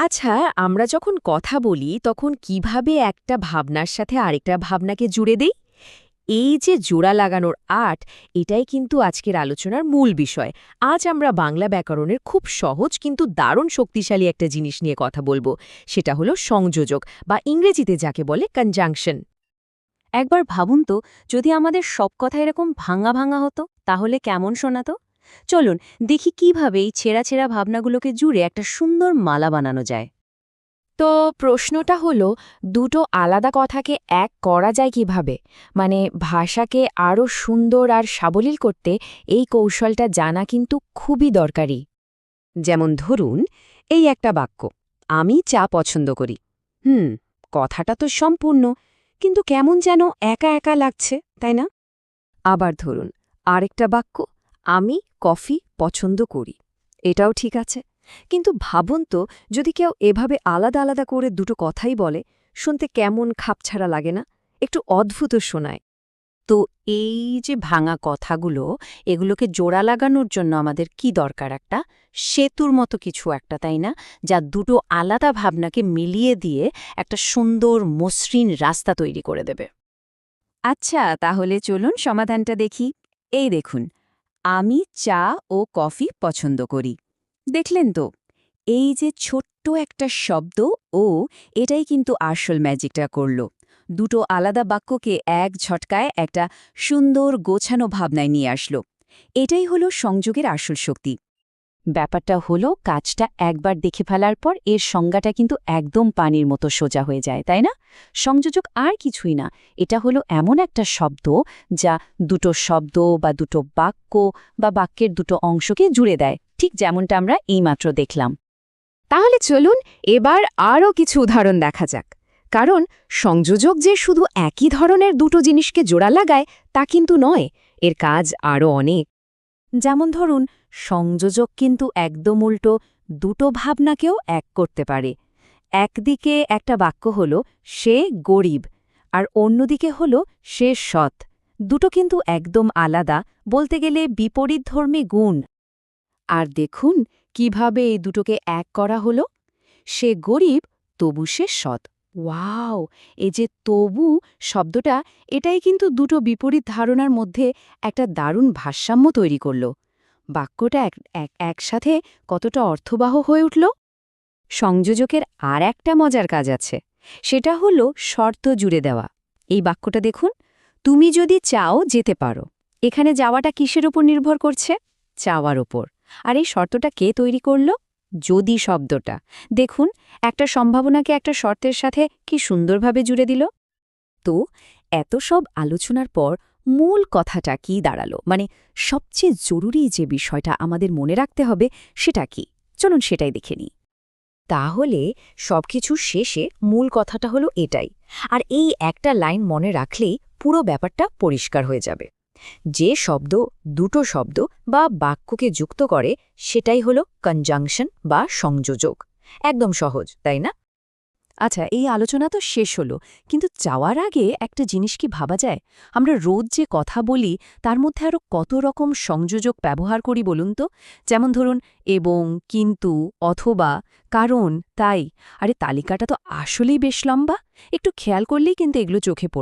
আচ্ছা আমরা যখন কথা বলি, তখন কীভাবে একটা ভাবনার সাথে আরেকটা ভাবনাকে জুড়ে দেই? এই যে জোড়া লাগানোর আর্ট, এটাই কিন্তু আজকের আলোচনার মূল বিষয়। আজ আমরা বাংলা ব্যাকরণের খুব সহজ কিন্তু দারুণ শক্তিশালী একটা জিনিস নিয়ে কথা বলব। সেটা হলো সংযোজক, বা ইংরেজিতে যাকে বলে কনজাংশন একবার ভাবুন তো, যদি আমাদের সব কথা এরকম ভাঙা ভাঙা হতো, তাহলে কেমন শোনাতো? চলুন দেখি কীভাবে এই ছেঁড়া ছেঁড়া ভাবনাগুলোকে জুড়ে একটা সুন্দর মালা বানানো যায়। তো প্রশ্নটা হলো, দুটো আলাদা কথাকে এক করা যায় কীভাবে? মানে ভাষাকে আরও সুন্দর আর সাবলীল করতে এই কৌশলটা জানা কিন্তু খুবই দরকারি। যেমন ধরুন, এই একটা বাক্য, আমি চা পছন্দ করি। হুম, কথাটা তো সম্পূর্ণ, কিন্তু কেমন যেন একা একা লাগছে, তাই না? আবার ধরুন, আরেকটা বাক্য, আমি কফি পছন্দ করি। এটাও ঠিক আছে। কিন্তু ভাবুন তো, যদি কেউ এভাবে আলাদা আলাদা করে দুটো কথাই বলে, শুনতে কেমন খাপছাড়া লাগে না? একটু অদ্ভুত শোনায়। তো এই যে ভাঙা কথাগুলো, এগুলোকে জোড়া লাগানোর জন্য আমাদের কি দরকার একটা? সেতুর মতো কিছু একটা, তাই না? যা দুটো আলাদা ভাবনাকে মিলিয়ে দিয়ে একটা সুন্দর মসৃণ রাস্তা তৈরি করে দেবে। আচ্ছা তাহলে চলুন সমাধানটা দেখি। এই দেখুন আমি চা ও কফি পছন্দ করি। দেখলেন তো, এই যে ছোট্ট একটা শব্দ, ও, এটাই কিন্তু আসল ম্যাজিকটা করল। দুটো আলাদা বাক্যকে এক ঝটকায় একটা সুন্দর গোছানো ভাবনায় নিয়ে আসলো। এটাই হলো সংযোগের আসল শক্তি। ব্যাপারটা হলো, কাজটা একবার দেখে ফেলার পর এর সংজ্ঞাটা কিন্তু একদম পানির মতো সোজা হয়ে যায়, তাই না? সংযোজক আর কিছুই না। এটা হলো এমন একটা শব্দ যা দুটো শব্দ বা দুটো বাক্য বা বাক্যের দুটো অংশকে জুড়ে দেয়, ঠিক যেমনটা আমরা এইমাত্র দেখলাম। তাহলে চলুন এবার আরও কিছু উদাহরণ দেখা যাক। কারণ সংযোজক যে শুধু একই ধরনের দুটো জিনিসকে জোড়া লাগায় তা কিন্তু নয়, এর কাজ আরও অনেক। যেমন ধরুন, সংযোজক কিন্তু একদম উল্টো, দুটো ভাবনাকেও এক করতে পারে। একদিকে একটা বাক্য হল, সে গরিব আর অন্যদিকে হল, সে সৎ দুটো কিন্তু একদম আলাদা, বলতে গেলে বিপরীতধর্মী গুণ। আর দেখুন, কীভাবে এই দুটোকে এক করা হলো? সে গরিব, তবু সে সৎ ওয়াও, এই যে তবু শব্দটা, এটাই কিন্তু দুটো বিপরীত ধারণার মধ্যে একটা দারুণ ভারসাম্য তৈরি করল। বাক্যটা এক এক, একসাথে কতটা অর্থবাহ হয়ে উঠল? সংযোজকের আর একটা মজার কাজ আছে, সেটা হলো শর্ত জুড়ে দেওয়া। এই বাক্যটা দেখুন, তুমি যদি চাও যেতে পারো, এখানে যাওয়াটা কিসের উপর নির্ভর করছে? চাওয়ার ওপর আর এই শর্তটা কে তৈরি করল? যদি শব্দটা। দেখুন, একটা সম্ভাবনাকে একটা শর্তের সাথে কি সুন্দরভাবে জুড়ে দিল? তো, এত সব আলোচনার পর মূল কথাটা কি দাঁড়াল? মানে সবচেয়ে জরুরি যে বিষয়টা আমাদের মনে রাখতে হবে সেটা কি? চলুন সেটাই দেখে নিই। তাহলে, সবকিছু শেষে মূল কথাটা হলো এটাই। আর এই একটা লাইন মনে রাখলেই পুরো ব্যাপারটা পরিষ্কার হয়ে যাবে। যে শব্দ দুটো শব্দ বা বাক্যকে যুক্ত করে, সেটাই হলো কনজাংশন বা সংযোজক। একদম সহজ, তাই না? আচ্ছা এই আলোচনা তো শেষ হলো, কিন্তু যাওয়ার আগে একটা জিনিস কি ভাবা যায়? আমরা রোজ যে কথা বলি, তার মধ্যে আরও কত রকম সংযোজক ব্যবহার করি বলুন তো? যেমন ধরুন, এবং, কিন্তু, অথবা, কারণ, তাই। আরে, তালিকাটা তো আসলেই বেশ লম্বা। একটু খেয়াল করলেই কিন্তু এগুলো চোখে পড়ে।